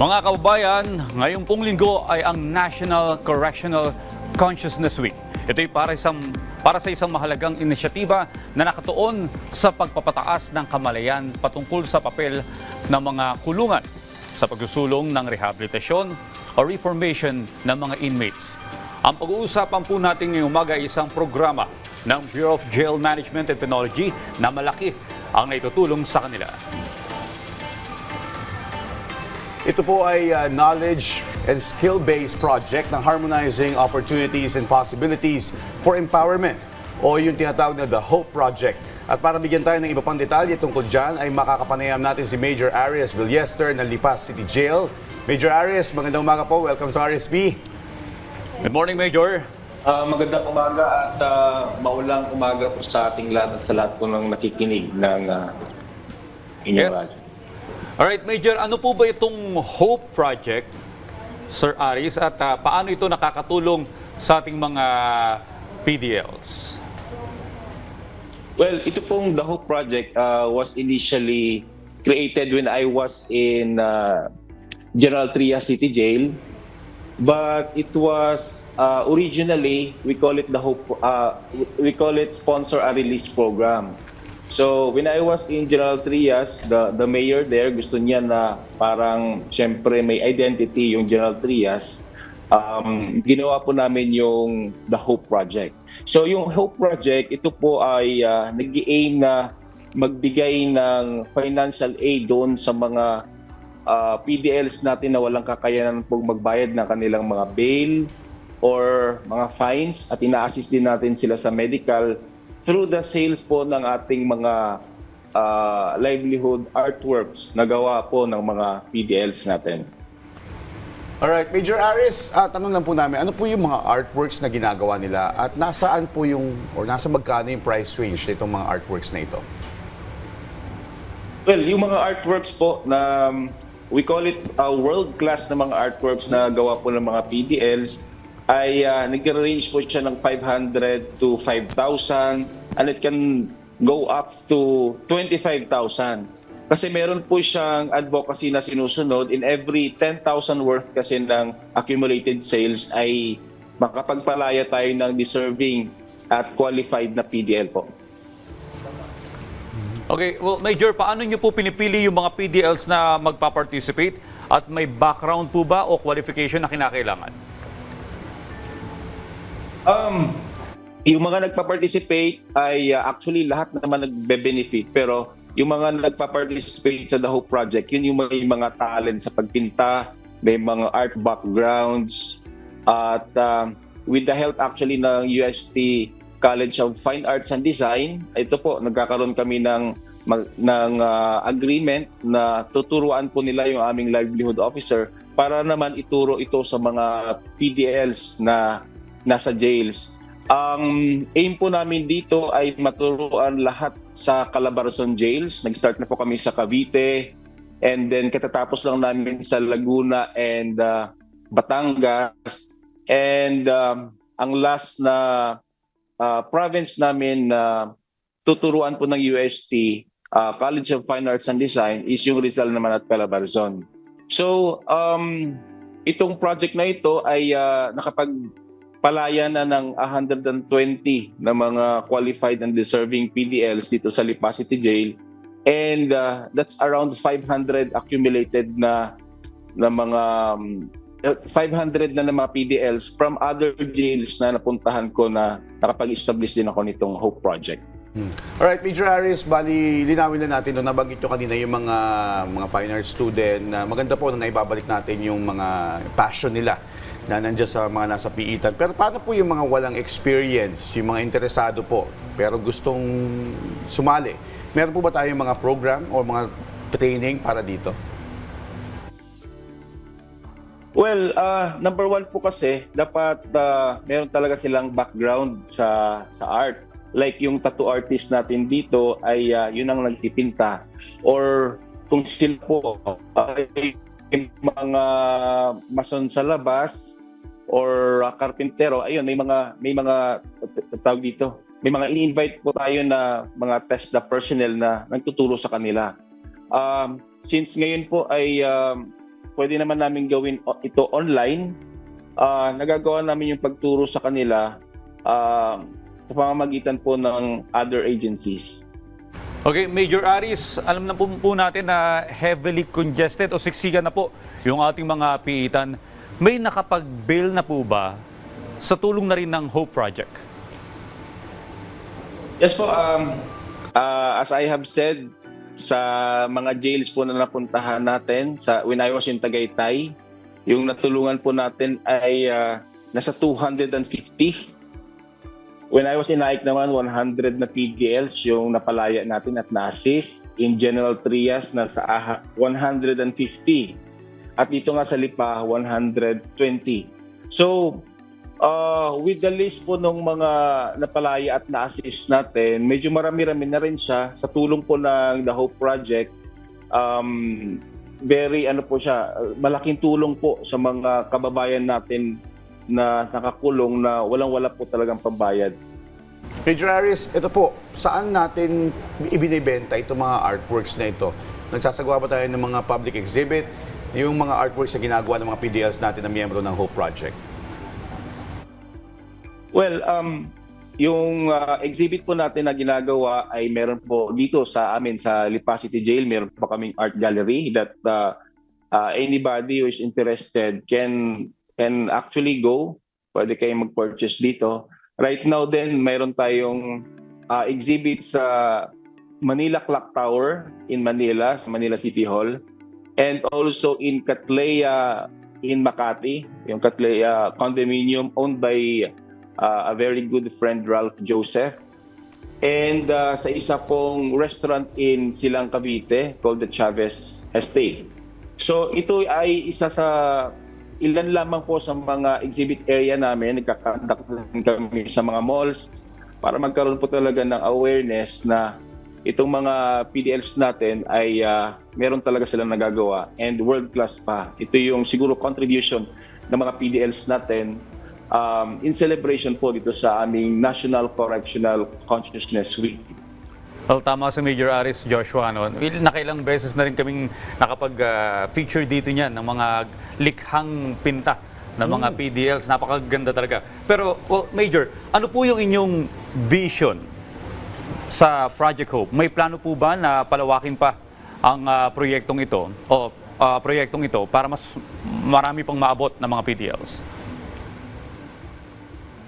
Mga kababayan, ngayong pong linggo ay ang National Correctional Consciousness Week. Ito'y para, isang, para sa isang mahalagang inisyatiba na nakatuon sa pagpapataas ng kamalayan patungkol sa papel ng mga kulungan sa pagsusulong ng rehabilitasyon o reformation ng mga inmates. Ang pag-uusapan po natin ngayong umaga ay isang programa ng Bureau of Jail Management and Penology na malaki ang naitutulong sa kanila. Ito po ay uh, knowledge and skill-based project ng Harmonizing Opportunities and Possibilities for Empowerment o yung tinatawag na The Hope Project. At para bigyan tayo ng iba pang detalye tungkol dyan ay makakapanayam natin si Major Arias Villester ng Lipas City Jail. Major Arias, magandang umaga po. Welcome sa RSP. Good morning, Major. Ah, magandang umaga at ah, maulang umaga po sa ating lahat at sa lahat po ng nakikinig ng uh, inyong Yes. radyo. Alright, Major, ano po ba itong Hope Project, Sir Aris, at ah, paano ito nakakatulong sa ating mga PDLs? Well, ito pong The Hope Project ah, was initially created when I was in ah, General Trias City Jail. But it was ah, originally, we call it the Hope, ah, we call it Sponsor a Release Program. So when I was in General Trias, the the mayor there gusto niya na parang syempre may identity yung General Trias. Um, ginawa po namin yung the Hope Project. So yung Hope Project, ito po ay uh, nag-aim na magbigay ng financial aid doon sa mga uh, PDLs natin na walang kakayanan pong magbayad ng kanilang mga bail or mga fines at ina-assist din natin sila sa medical through the sales po ng ating mga uh, livelihood artworks na gawa po ng mga PDLs natin. Alright, Major Arias, ah, tanong lang po namin, ano po yung mga artworks na ginagawa nila at nasaan po yung, or nasa magkano yung price range nitong mga artworks na ito? Well, yung mga artworks po na um, we call it uh, world-class na mga artworks na gawa po ng mga PDLs ay uh, nag-range po siya ng 500 to 5,000 and it can go up to 25,000. Kasi meron po siyang advocacy na sinusunod in every 10,000 worth kasi ng accumulated sales ay makapagpalaya tayo ng deserving at qualified na PDL po. Okay, well, Major, paano niyo po pinipili yung mga PDLs na magpa-participate at may background po ba o qualification na kinakailangan? Um, yung mga nagpa-participate ay uh, actually lahat naman nagbe-benefit pero yung mga nagpa-participate sa The Hope Project, yun yung may mga talent sa pagpinta, may mga art backgrounds at um, with the help actually ng UST College of Fine Arts and Design, ito po nagkakaroon kami ng ng uh, agreement na tuturuan po nila yung aming livelihood officer para naman ituro ito sa mga PDLs na nasa jails. Ang aim po namin dito ay maturuan lahat sa Calabarzon jails. Nag-start na po kami sa Cavite and then katatapos lang namin sa Laguna and uh, Batangas. And um, ang last na uh, province namin na tuturuan po ng UST, uh, College of Fine Arts and Design, is yung Rizal naman at Calabarzon. So, um, itong project na ito ay uh, nakapagpalaya na ng 120 na mga qualified and deserving PDLs dito sa Lipa City Jail. And uh, that's around 500 accumulated na na mga um, 500 na na mga PDLs from other jails na napuntahan ko na nakapag-establish din ako nitong Hope Project. Alright, Major Arias, bali linawin na natin, no, nabanggit nyo kanina yung mga, mga fine arts student, na maganda po na naibabalik natin yung mga passion nila na nandiyan sa mga nasa piitan. Pero paano po yung mga walang experience, yung mga interesado po, pero gustong sumali? Meron po ba tayong mga program o mga training para dito? Well, uh, number one po kasi, dapat uh, meron talaga silang background sa sa art. Like yung tattoo artist natin dito ay uh, yun ang nagtipinta. Or kung sila po ay mga mason sa labas or uh, karpintero, ayun, may mga may mga tawag dito. May mga ini-invite po tayo na mga test the personnel na nagtuturo sa kanila. Um, since ngayon po ay um, pwede naman namin gawin ito online. Ah, nagagawa namin yung pagturo sa kanila ah, sa pamamagitan po ng other agencies. Okay, Major Aris, alam na po, po natin na heavily congested o siksikan na po yung ating mga piitan. May nakapag-bail na po ba sa tulong na rin ng Hope Project? Yes po, um, ah, as I have said, sa mga jails po na napuntahan natin, sa, when I was in Tagaytay, yung natulungan po natin ay ah, nasa 250. When I was in Naik naman, 100 na PDLs yung napalaya natin at na-assist. In General Trias, nasa aha- 150. At dito nga sa Lipa, 120. So, Uh, with the list po ng mga napalaya at na-assist natin, medyo marami-rami na rin siya sa tulong po ng The Hope Project. Um, very ano po siya, malaking tulong po sa mga kababayan natin na nakakulong na walang-wala po talagang pambayad. Major Aris, ito po, saan natin ibinibenta itong mga artworks na ito? Nagsasagawa ba tayo ng mga public exhibit, yung mga artworks na ginagawa ng mga PDLs natin na miyembro ng Hope Project? Well, um, yung uh, exhibit po natin na ginagawa ay meron po dito sa amin sa Lipa City Jail, meron po kaming art gallery that uh, uh, anybody who is interested can can actually go. Pwede kayong mag-purchase dito. Right now din, mayroon tayong uh, exhibit sa Manila Clock Tower in Manila, sa Manila City Hall. And also in Catlea in Makati, yung Catlea condominium owned by uh, a very good friend Ralph Joseph. And uh, sa isa pong restaurant in Silang Cavite called the Chavez Estate. So ito ay isa sa ilan lamang po sa mga exhibit area namin. Nagkakandak kami sa mga malls para magkaroon po talaga ng awareness na itong mga PDLs natin ay uh, meron talaga silang nagagawa and world class pa. Ito yung siguro contribution ng mga PDLs natin um, in celebration po dito sa aming National Correctional Consciousness Week. Well, tama si Major Aris Joshua. No? Well, Nakailang beses na rin kaming nakapag-feature dito niyan ng mga likhang pinta ng mga PDLs. Napakaganda talaga. Pero, well, Major, ano po yung inyong vision sa Project Hope? May plano po ba na palawakin pa ang ah, proyektong ito o ah, proyektong ito para mas marami pang maabot ng mga PDLs?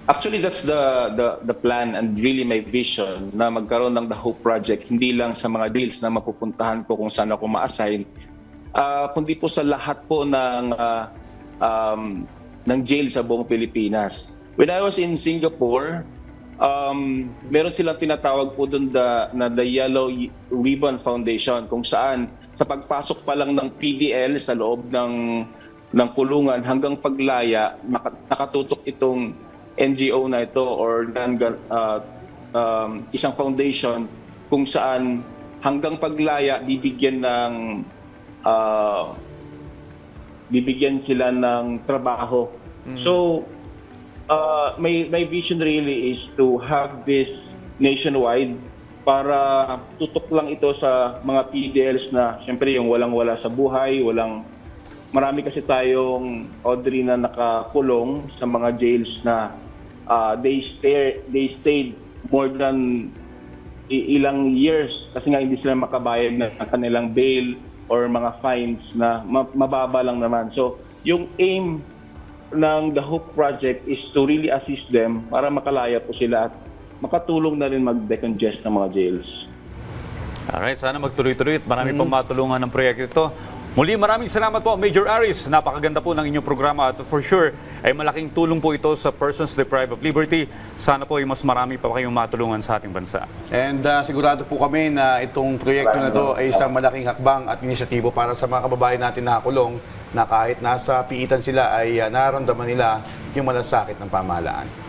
Actually, that's the, the the plan and really my vision na magkaroon ng The Hope Project hindi lang sa mga deals na mapupuntahan ko kung saan ako ma-assign, ah, kundi po sa lahat po ng ah, um, ng jail sa buong Pilipinas. When I was in Singapore, um, meron silang tinatawag po doon the, na the Yellow Ribbon Foundation kung saan sa pagpasok pa lang ng PDL sa loob ng ng kulungan hanggang paglaya naka- nakatutok itong NGO na ito or non uh, um, isang foundation kung saan hanggang paglaya bibigyan ng uh, bibigyan sila ng trabaho. So uh, my my vision really is to have this nationwide para tutok lang ito sa mga PDLs na syempre yung walang-wala sa buhay, walang marami kasi tayong Audrey na nakakulong sa mga jails na uh, they stay they stayed more than ilang years kasi nga hindi sila makabayad ng kanilang bail or mga fines na ma- mababa lang naman. So, yung aim ng The Hope Project is to really assist them para makalaya po sila at makatulong na rin mag-decongest ng mga jails. Alright, sana magtuloy-tuloy at marami pong matulungan ng proyekto ito. Muli maraming salamat po Major Aris. Napakaganda po ng inyong programa at for sure ay malaking tulong po ito sa persons deprived of liberty. Sana po ay mas marami pa kayong matulungan sa ating bansa. And uh, sigurado po kami na itong proyekto na ito ay isang malaking hakbang at inisyatibo para sa mga kababayan natin na nakakulong na kahit nasa piitan sila ay uh, nararamdaman nila yung malasakit ng pamahalaan.